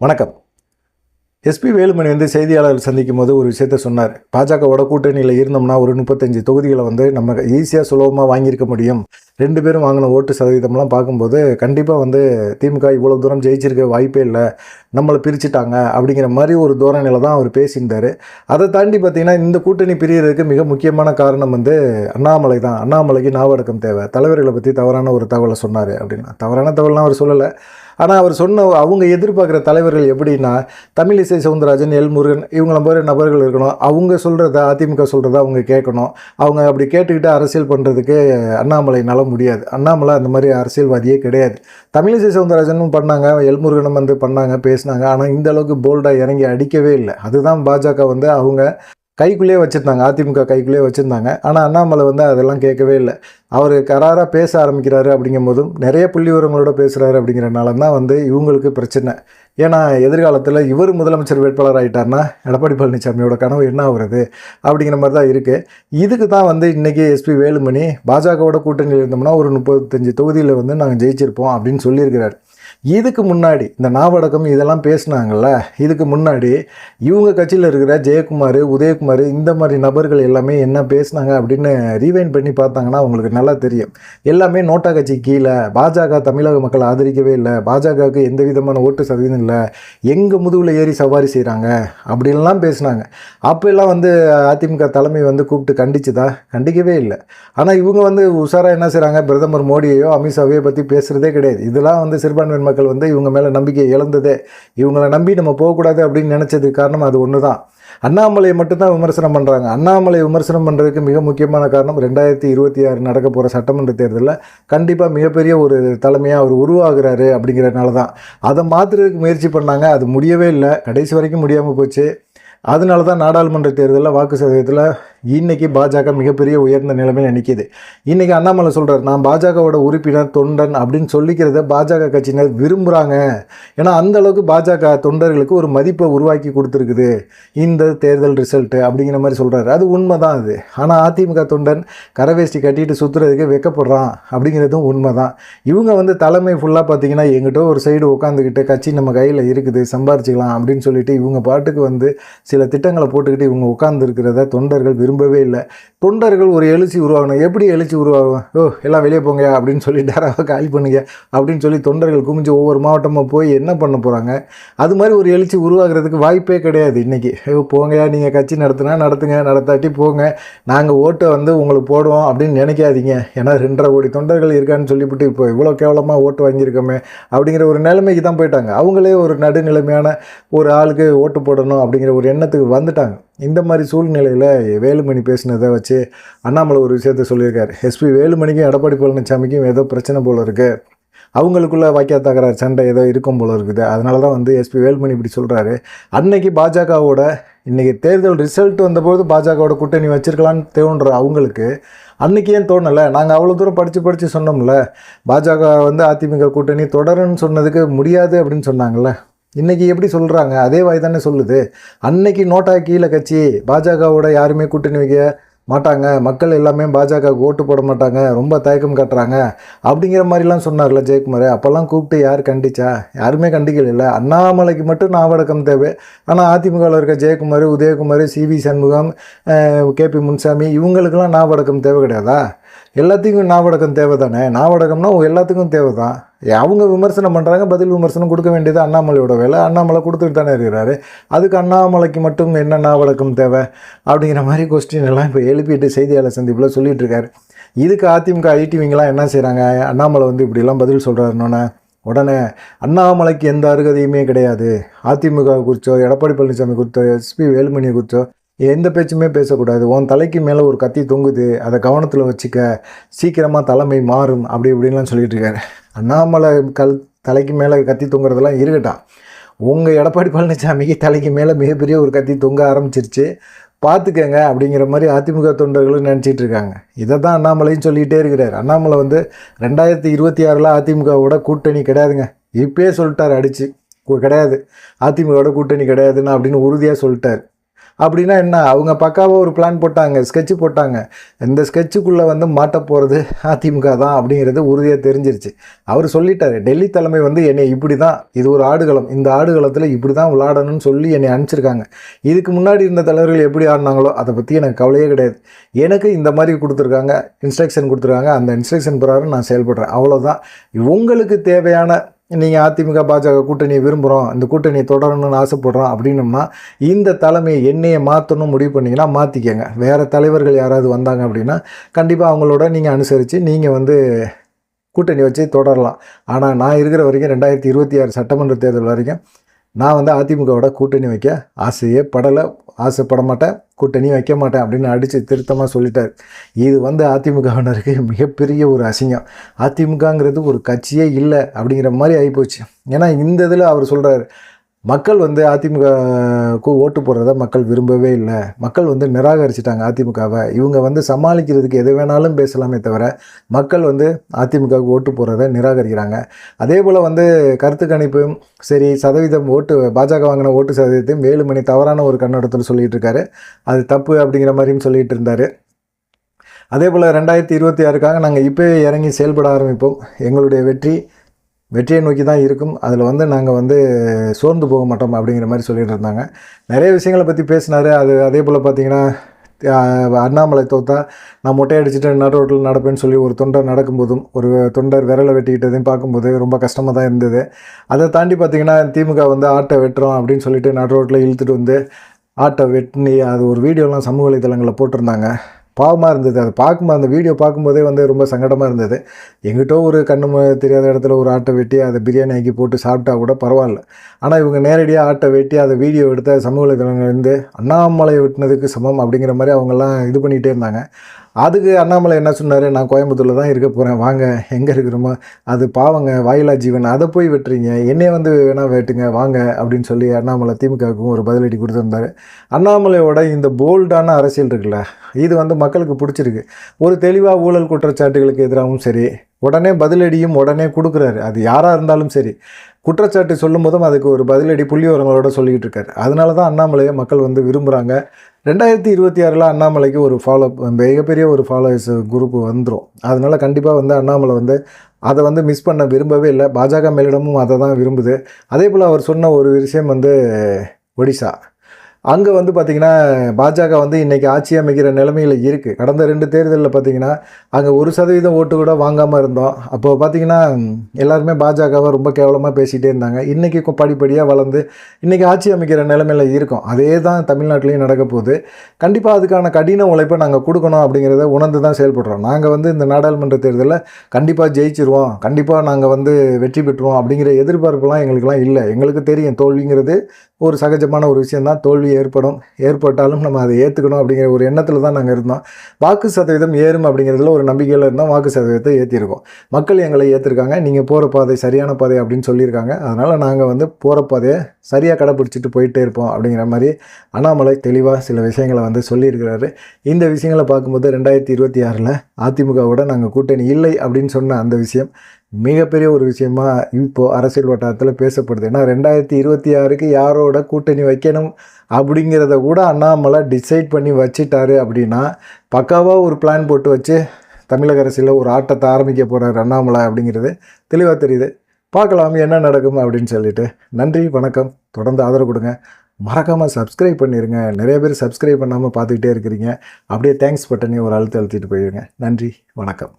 வணக்கம். எஸ்பி வேலுமணி வந்து செய்தியாளர்கள் சந்திக்கும் போது ஒரு விஷயத்த சொன்னார். பாஜகவோட கூட்டணியில் இருந்தோம்னா ஒரு முப்பத்தஞ்சு தொகுதிகளை வந்து நம்ம ஈஸியாக சுலபமாக வாங்கியிருக்க முடியும். ரெண்டு பேரும் வாங்கின ஓட்டு சதவீதம்லாம் பார்க்கும்போது கண்டிப்பாக வந்து திமுக இவ்வளோ தூரம் ஜெயிச்சிருக்க வாய்ப்பே இல்லை. நம்மளை பிரிச்சுட்டாங்க அப்படிங்கிற மாதிரி ஒரு தோரணையில் தான் அவர் பேசியிருந்தார். அதை தாண்டி பார்த்திங்கன்னா இந்த கூட்டணி பிரியறதுக்கு மிக முக்கியமான காரணம் வந்து அண்ணாமலை தான். அண்ணாமலைக்கு நாவடக்கம் தேவை. தலைவர்களை பற்றி தவறான ஒரு தகவலை சொன்னார் அப்படின்னா. தவறான தகவலாம் அவர் சொல்லலை. ஆனால் அவர் சொன்ன அவங்க எதிர்பார்க்குற தலைவர்கள் எப்படின்னா தமிழிசை சவுந்தரராஜன் எல் முருகன் இவங்கள மாதிரி நபர்கள் இருக்கணும். அவங்க சொல்கிறத அதிமுக சொல்கிறத அவங்க கேட்கணும். அவங்க அப்படி கேட்டுக்கிட்டு அரசியல் பண்ணுறதுக்கு அண்ணாமலைனால முடியாது. அண்ணாமலை அந்த மாதிரி அரசியல்வாதியே கிடையாது. தமிழிசை சவுந்தரராஜனும் பண்ணாங்க எல் முருகனும் வந்து பண்ணாங்க பேசினாங்க. ஆனால் இந்த அளவுக்கு போல்டாக இறங்கி அடிக்கவே இல்லை. அதுதான் பாஜக வந்து அவங்க கைக்குள்ளேயே வச்சுருந்தாங்க. அதிமுக கைக்குள்ளேயே வச்சுருந்தாங்க. ஆனால் அண்ணாமலை வந்து அதெல்லாம் கேட்கவே இல்லை. அவர் கராராக பேச ஆரம்பிக்கிறாரு அப்படிங்கும் போதும் நிறைய புள்ளி விவரங்களோட பேசுகிறாரு அப்படிங்கிறனால தான் வந்து இவங்களுக்கு பிரச்சனை. ஏன்னா எதிர்காலத்தில் இவர் முதலமைச்சர் வேட்பாளர் ஆகிட்டார்னா எடப்பாடி பழனிசாமியோட கனவு என்ன ஆகுறது அப்படிங்கிற மாதிரி தான் இருக்குது இதுக்கு தான் வந்து இன்றைக்கி எஸ்பி வேலுமணி பாஜகவோட கூட்டணியில் இருந்தோம்னா ஒரு முப்பத்தஞ்சு தொகுதியில் வந்து நாங்கள் ஜெயிச்சிருப்போம் அப்படின்னு சொல்லியிருக்கிறார். இதுக்கு முன்னாடி இந்த நாவடக்கம் இதெல்லாம் பேசுனாங்கல்ல இதுக்கு முன்னாடி இவங்க கட்சியில் இருக்கிற ஜெயக்குமார் உதயகுமார் இந்த மாதிரி நபர்கள் எல்லாமே என்ன பேசுனாங்க அப்படின்னு ரீவைன் பண்ணி பார்த்தாங்கன்னா உங்களுக்கு நல்லா தெரியும். எல்லாமே நோட்டா கட்சி கீழே பாஜக தமிழக மக்கள் ஆதரிக்கவே இல்லை பாஜகவுக்கு எந்த விதமான ஓட்டு சதவீதம் இல்லை எங்கள் முதுகில் ஏறி சவாரி செய்கிறாங்க அப்படின்லாம் பேசுனாங்க. அப்போல்லாம் வந்து அதிமுக தலைமை வந்து கூப்பிட்டு கண்டிச்சுதா? கண்டிக்கவே இல்லை. ஆனால் இவங்க வந்து உஷாராக என்ன செய்கிறாங்க பிரதமர் மோடியையோ அமித்ஷாவையோ பற்றி பேசுகிறதே கிடையாது. இதெல்லாம் வந்து சிறுபான்மையின் மக்கள் வந்து இவங்க மேலே நம்பிக்கை இழந்ததே இவங்களை நம்பி நம்ம போகக்கூடாது அப்படின்னு நினச்சதுக்கு காரணம் அது ஒன்று தான் அண்ணாமலையை மட்டும்தான் விமர்சனம் பண்ணுறாங்க அண்ணாமலை விமர்சனம் பண்ணுறதுக்கு மிக முக்கியமான காரணம் ரெண்டாயிரத்தி இருபத்தி ஆறு நடக்க போகிற சட்டமன்ற தேர்தலில் கண்டிப்பாக மிகப்பெரிய ஒரு தலைமையாக அவர் உருவாகிறாரு அப்படிங்கிறதுனால தான் அதை மாற்றுறதுக்கு முயற்சி பண்ணாங்க. அது முடியவே இல்லை. கடைசி வரைக்கும் முடியாமல் போச்சு. அதனால தான் நாடாளுமன்ற தேர்தலில் வாக்கு சதவீதத்தில் இன்னைக்கு பாஜக மிகப்பெரிய உயர்ந்த நிலைமையில் நிற்கிது இன்றைக்கி அண்ணாமலை சொல்கிறார் நான் பாஜகவோட உறுப்பினர் தொண்டன் அப்படின்னு சொல்லிக்கிறத பாஜக கட்சியினர் விரும்புகிறாங்க ஏன்னா அந்த அளவுக்கு பாஜக தொண்டர்களுக்கு ஒரு மதிப்பை உருவாக்கி கொடுத்துருக்குது. இந்த தேர்தல் ரிசல்ட்டு அப்படிங்கிற மாதிரி சொல்கிறாரு அது உண்மை தான் அது. ஆனால் அதிமுக தொண்டன் கரவேஷ்டி கட்டிட்டு சுற்றுறதுக்கு வெக்கப்படுறான் அப்படிங்கிறதும் உண்மை தான் இவங்க வந்து தலைமை ஃபுல்லாக பார்த்தீங்கன்னா எங்கிட்ட ஒரு சைடு உட்காந்துக்கிட்டு கட்சி நம்ம கையில் இருக்குது சம்பாரிச்சிக்கலாம் அப்படின்னு சொல்லிட்டு இவங்க பாட்டுக்கு வந்து சில திட்டங்களை போட்டுக்கிட்டு இவங்க உட்காந்துருக்கிறத தொண்டர்கள் விரும்பவே இல்லை. தொண்டர்கள் ஒரு எழுச்சி உருவாகணும். எப்படி எழுச்சி உருவாகும்? ஓ எல்லாம் வெளியே போங்க அப்படின்னு சொல்லி டேராவை காலி பண்ணுங்க அப்படின்னு சொல்லி தொண்டர்கள் குமிஞ்சு ஒவ்வொரு மாவட்டமாக போய் என்ன பண்ண போகிறாங்க அது மாதிரி ஒரு எழுச்சி உருவாகிறதுக்கு வாய்ப்பே கிடையாது இன்றைக்கி ஐயோ போங்க நீங்கள் கட்சி நடத்துனா நடத்துங்க நடத்தாட்டி போங்க. நாங்கள் ஓட்டை வந்து உங்களுக்கு போடுவோம் அப்படின்னு நினைக்காதீங்க. ஏன்னா ரெண்டரை கோடி தொண்டர்கள் இருக்கான்னு சொல்லிவிட்டு இப்போ இவ்வளோ கேவலமாக ஓட்டு வாங்கியிருக்கோமே அப்படிங்கிற ஒரு நிலைமைக்கு தான் போயிட்டாங்க. அவங்களே ஒரு நடுநிலைமையான ஒரு ஆளுக்கு ஓட்டு போடணும் அப்படிங்கிற ஒரு எண்ணத்துக்கு வந்துட்டாங்க. இந்த மாதிரி சூழ்நிலையில் வேலுமணி பேசினதை வச்சு அண்ணாமலை ஒரு விஷயத்த சொல்லியிருக்காரு. எஸ்பி வேலுமணிக்கும் எடப்பாடி பழனிசாமிக்கும் ஏதோ பிரச்சனை போல் இருக்குது அவங்களுக்குள்ள வாக்கிய தகராறு சண்டை ஏதோ இருக்கும் போல் இருக்குது. அதனால தான் வந்து எஸ்பி வேலுமணி இப்படி சொல்கிறாரு அன்னைக்கு பாஜகவோட இன்றைக்கி தேர்தல் ரிசல்ட் வந்தபோது பாஜகவோட கூட்டணி வச்சுருக்கலான்னு தோன்ற அவங்களுக்கு அன்றைக்கி ஏன் தோணலை? நாங்கள் அவ்வளோ தூரம் படித்து படித்து சொன்னோம்ல. பாஜக வந்து அதிமுக கூட்டணி தொடருன்னு சொன்னதுக்கு முடியாது அப்படின்னு சொன்னாங்கள்ல இன்றைக்கி எப்படி சொல்கிறாங்க அதே வாய் தானே சொல்லுது. அன்னைக்கு நோட்டா கீழே கட்சி பாஜகவோட யாருமே கூட்டணி வைக்க மாட்டாங்க. மக்கள் எல்லாமே பாஜக ஓட்டு போட மாட்டாங்க. ரொம்ப தயக்கம் காட்டுறாங்க. அப்படிங்கிற மாதிரிலாம் சொன்னார்ல ஜெயக்குமார். அப்போல்லாம் கூப்பிட்டு யார் கண்டிச்சா? யாருமே கண்டிக்கல அண்ணாமலைக்கு மட்டும் நாவடக்கம் தேவை. ஆனால் அதிமுகவில் இருக்க Jayakumar Udhayakumar C V Shanmugam KP Munusamy இவங்களுக்கெல்லாம் நாவடக்கம் தேவை கிடையாதா? எல்லாத்துக்கும் நாவடக்கம் தேவை தானே நாவடக்கம்னா எல்லாத்துக்கும் தேவை தான் அவங்க விமர்சனம் பண்ணுறாங்க பதில் விமர்சனம் கொடுக்க வேண்டியது அண்ணாமலையோட வேலை. அண்ணாமலை கொடுத்துட்டு தானே இருக்கிறாரு. அதுக்கு அண்ணாமலைக்கு மட்டும் என்ன நாவடக்கம் தேவை? அப்படிங்கிற மாதிரி கொஸ்டின் எல்லாம் இப்போ எழுப்பிட்டு செய்தியாளர் சந்திப்பில் சொல்லிட்டு இருக்காரு. இதுக்கு அதிமுக ஐடிவிங்கெலாம் என்ன செய்கிறாங்க அண்ணாமலை வந்து இப்படிலாம் பதில் சொல்கிறாருன்னொன்னே உடனே அண்ணாமலைக்கு எந்த அருகதையுமே கிடையாது. அதிமுக குறித்தோ எடப்பாடி பழனிசாமி குறித்தோ எஸ்பி வேலுமணியை குறித்தோ எந்த பேச்சுமே பேசக்கூடாது. உன் தலைக்கு மேலே ஒரு கத்தி தொங்குது அதை கவனத்தில் வச்சுக்க சீக்கிரமாக தலைமை மாறும் அப்படி இப்படின்லாம் சொல்லிகிட்டு இருக்காரு அண்ணாமலை கல் தலைக்கு மேலே கத்தி தொங்குறதெல்லாம் இருக்கட்டும். உங்கள் எடப்பாடி பழனிசாமிக்கு தலைக்கு மேலே மிகப்பெரிய ஒரு கத்தி தொங்க ஆரம்பிச்சிருச்சு. பார்த்துக்கங்க அப்படிங்கிற மாதிரி அதிமுக தொண்டர்களும் நினச்சிட்டு இருக்காங்க இதை தான் அண்ணாமலையும் சொல்லிகிட்டே இருக்கிறார். அண்ணாமலை வந்து ரெண்டாயிரத்தி இருபத்தி ஆறில் அதிமுகவோட கூட்டணி கிடையாதுங்க. இப்பயே சொல்லிட்டார் அடித்து கிடையாது. அதிமுகவோட கூட்டணி கிடையாதுன்னு அப்படின்னு உறுதியாக சொல்லிட்டார். அப்படின்னா என்ன? அவங்க பக்காவாக ஒரு பிளான் போட்டாங்க ஸ்கெட்சு போட்டாங்க. இந்த ஸ்கெட்சுக்குள்ளே வந்து மாட்ட போகிறது அதிமுக தான் அப்படிங்கிறது உறுதியாக தெரிஞ்சிருச்சு. அவர் சொல்லிட்டார் டெல்லி தலைமை வந்து என்னை இப்படி தான் இது ஒரு ஆடுகளம். இந்த ஆடுகளத்தில் இப்படி தான் விளாடணும்னு சொல்லி என்னை அனுப்பிச்சிருக்காங்க. இதுக்கு முன்னாடி இருந்த தலைவர்கள் எப்படி ஆடினாங்களோ அதை பற்றி எனக்கு கவலையே கிடையாது. எனக்கு இந்த மாதிரி கொடுத்துருக்காங்க இன்ஸ்ட்ரக்ஷன் கொடுத்துருக்காங்க. அந்த இன்ஸ்ட்ரக்ஷன் பிறகு நான் செயல்படுறேன். அவ்வளோதான் உங்களுக்கு தேவையான நீங்கள் அதிமுக பாஜக கூட்டணியை விரும்புகிறோம் இந்த கூட்டணியை தொடரணும்னு ஆசைப்படுறோம் அப்படின்னம்னா இந்த தலைமையை என்னையை மாற்றணும் முடிவு பண்ணிங்கன்னா மாற்றிக்கங்க வேறு தலைவர்கள் யாராவது வந்தாங்க அப்படின்னா கண்டிப்பாக அவங்களோட நீங்கள் அனுசரித்து நீங்கள் வந்து கூட்டணி வச்சு தொடரலாம். ஆனால் நான் இருக்கிற வரைக்கும் ரெண்டாயிரத்தி இருபத்தி ஆறு சட்டமன்ற தேர்தல் வரைக்கும் நான் வந்து அதிமுகவோட கூட்டணி வைக்க ஆசையே படலை. ஆசைப்பட மாட்டேன் கூட்டணி வைக்க மாட்டேன் அப்படின்னு அடித்து திருத்தமாக சொல்லிட்டார். இது வந்து அதிமுகவினருக்கு மிகப்பெரிய ஒரு அசிங்கம். அதிமுகங்கிறது ஒரு கட்சியே இல்லை அப்படிங்கிற மாதிரி ஆகிப்போச்சு ஏன்னா இந்த இதில் அவர் சொல்கிறார் மக்கள் வந்து அதிமுகவுக்கு ஓட்டு போடுறத மக்கள் விரும்பவே இல்லை. மக்கள் வந்து நிராகரிச்சிட்டாங்க அதிமுகவை. இவங்க வந்து சமாளிக்கிறதுக்கு எது வேணாலும் பேசலாமே தவிர மக்கள் வந்து அதிமுகவுக்கு ஓட்டு போடுறத நிராகரிக்கிறாங்க. அதே போல் வந்து கருத்து கணிப்பும் சரி சதவீதம் ஓட்டு பாஜக வாங்கின ஓட்டு சதவீதத்தையும் வேலுமணி தவறான ஒரு கண்ணோட்டத்தில் சொல்லிகிட்டு இருக்காரு. அது தப்பு அப்படிங்கிற மாதிரியும் சொல்லிகிட்டு இருந்தார். அதே போல் ரெண்டாயிரத்தி இருபத்தி ஆறுக்காக நாங்கள் இப்போயே இறங்கி செயல்பட ஆரம்பிப்போம். எங்களுடைய வெற்றி வெற்றியை நோக்கி தான் இருக்கும். அதில் வந்து நாங்கள் வந்து சோர்ந்து போக மாட்டோம் அப்படிங்கிற மாதிரி சொல்லிகிட்டு இருந்தாங்க. நிறைய விஷயங்களை பற்றி பேசினார். அது அதே போல் பார்த்தீங்கன்னா அண்ணாமலை தோத்தா நான் மொட்டை அடிச்சுட்டு நடு ரோட்டில் நடப்பேன்னு சொல்லி ஒரு தொண்டர் நடக்கும்போதும் ஒரு தொண்டர் விரலை வெட்டிக்கிட்டதையும் பார்க்கும்போது ரொம்ப கஷ்டமாக தான் இருந்தது. அதை தாண்டி பார்த்தீங்கன்னா திமுக வந்து ஆட்டை வெட்டுறோம் அப்படின்னு சொல்லிட்டு நடு ரோட்டில் இழுத்துட்டு வந்து ஆட்டை வெட்டி அது ஒரு வீடியோலாம் சமூக வலைதளங்களில் போட்டிருந்தாங்க. பாவமாக இருந்தது. அதை பார்க்கும்போது அந்த வீடியோ பார்க்கும்போதே வந்து ரொம்ப சங்கடமாக இருந்தது. எங்கிட்டோ ஒரு கண்ணு தெரியாத இடத்துல ஒரு ஆட்டை வெட்டி அதை பிரியாணி ஆக்கி போட்டு சாப்பிட்டா கூட பரவாயில்ல. ஆனால் இவங்க நேரடியாக ஆட்டை வெட்டி அதை வீடியோ எடுத்து சமூக வலைதளங்கள் இருந்து அண்ணாமலை வெட்டினதுக்கு சமம் அப்படிங்கிற மாதிரி அவங்கெல்லாம் இது பண்ணிகிட்டே இருந்தாங்க. அதுக்கு அண்ணாமலை என்ன சொன்னார்? நான் கோயம்புத்தூரில் தான் இருக்க போகிறேன் வாங்க. எங்கே இருக்கிறோமோ? அது பாவங்க வாயிலா ஜீவன். அதை போய் வெட்டுறீங்க. என்னையே வந்து வேணால் வெட்டுங்க. வாங்க. அப்படின்னு சொல்லி அண்ணாமலை திமுகவுக்கும் ஒரு பதிலடி கொடுத்துருந்தாரு. அண்ணாமலையோட இந்த போல்டான அரசியல் இருக்குல்ல இது வந்து மக்களுக்கு பிடிச்சிருக்கு. ஒரு தெளிவாக ஊழல் குற்றச்சாட்டுகளுக்கு எதிராகவும் சரி உடனே பதிலடியும் உடனே கொடுக்குறாரு. அது யாராக இருந்தாலும் சரி. குற்றச்சாட்டு சொல்லும் போதும் அதுக்கு ஒரு பதிலடி புள்ளி உரங்களோட சொல்லிக்கிட்டு இருக்காரு. அதனால தான் அண்ணாமலையை மக்கள் வந்து விரும்புகிறாங்க ரெண்டாயிரத்தி இருபத்தி ஆறில் அண்ணாமலைக்கு ஒரு ஃபாலோ மிகப்பெரிய ஒரு ஃபாலோவர்ஸ் குரூப் வந்துடும் அதனால கண்டிப்பாக வந்து அண்ணாமலை வந்து அதை வந்து மிஸ் பண்ண விரும்பவே இல்லை. பாஜக மேலிடமும் அதை தான் விரும்புது. அதே போல் அவர் சொன்ன ஒரு விஷயம் வந்து ஒடிசா. அங்கே வந்து பார்த்திங்கன்னா பாஜக வந்து இன்றைக்கி ஆட்சி அமைக்கிற நிலைமையில் இருக்குது கடந்த ரெண்டு தேர்தலில் பார்த்திங்கன்னா அங்கே ஒரு சதவீதம் ஓட்டு கூட வாங்காமல் இருந்தோம். அப்போ பார்த்திங்கன்னா எல்லாருமே பாஜகவை ரொம்ப கேவலமாக பேசிகிட்டே இருந்தாங்க. இன்றைக்கி படிப்படியாக வளர்ந்து இன்றைக்கி ஆட்சி அமைக்கிற நிலைமையில் இருக்கோம். அதே தான் தமிழ்நாட்டிலையும் நடக்க போகுது. கண்டிப்பாக அதுக்கான கடின உழைப்பை நாங்கள் கொடுக்கணும் அப்படிங்கிறத உணர்ந்து தான் செயல்படுறோம். நாங்கள் வந்து இந்த நாடாளுமன்ற தேர்தலில் கண்டிப்பாக ஜெயிச்சிருவோம். கண்டிப்பாக நாங்கள் வந்து வெற்றி பெற்றுவோம் அப்படிங்கிற எதிர்பார்ப்புலாம் எங்களுக்கெல்லாம் இல்லை. எங்களுக்கு தெரியும் தோல்விங்கிறது ஒரு சகஜமான ஒரு விஷயந்தான் தோல்வியை ஏற்படும் ஏற்பட்டாலும் நம்ம அதை ஏற்றுக்கணும் அப்படிங்கிற ஒரு எண்ணத்தில் தான் நாங்கள் இருந்தோம். வாக்கு சதவீதம் ஏறும் அப்படிங்கிறதுல ஒரு நம்பிக்கையில் இருந்தோம் வாக்கு சதவீதத்தை ஏற்றிருக்கோம் மக்கள் எங்களை ஏற்றிருக்காங்க நீங்கள் போகிற பாதை சரியான பாதை அப்படின்னு சொல்லியிருக்காங்க. அதனால் நாங்கள் வந்து போகிற பாதையை சரியாக கடைப்பிடிச்சிட்டு போயிட்டே இருப்போம் அப்படிங்கிற மாதிரி அண்ணாமலை தெளிவாக சில விஷயங்களை வந்து சொல்லியிருக்கிறாரு. இந்த விஷயங்களை பார்க்கும்போது ரெண்டாயிரத்தி இருபத்தி ஆறில் அதிமுகவோட நாங்கள் கூட்டணி இல்லை அப்படின்னு சொன்ன அந்த விஷயம் மிகப்பெரிய ஒரு விஷயமா இப்போது அரசியல் வட்டாரத்தில் பேசப்படுது. ஏன்னா ரெண்டாயிரத்தி இருபத்தி ஆறுக்கு யாரோட கூட்டணி வைக்கணும் அப்படிங்கிறத கூட அண்ணாமலை டிசைட் பண்ணி வச்சிட்டாரு அப்படின்னா பக்காவாக ஒரு பிளான் போட்டு வச்சு தமிழக அரசியலில் ஒரு ஆட்டத்தை ஆரம்பிக்க போகிறார் அண்ணாமலை அப்படிங்கிறது தெளிவாக தெரியுது. பார்க்கலாம் என்ன நடக்கும் அப்படின்னு சொல்லிட்டு. நன்றி வணக்கம். தொடர்ந்து ஆதரவு கொடுங்க. மறக்காமல் சப்ஸ்கிரைப் பண்ணிடுங்க நிறைய பேர் சப்ஸ்கிரைப் பண்ணாமல் பார்த்துக்கிட்டே இருக்கிறீங்க. அப்படியே தேங்க்ஸ் பட்டனையும் ஒரு அழுத்த அழுத்திட்டு போயிடுங்க நன்றி. வணக்கம்.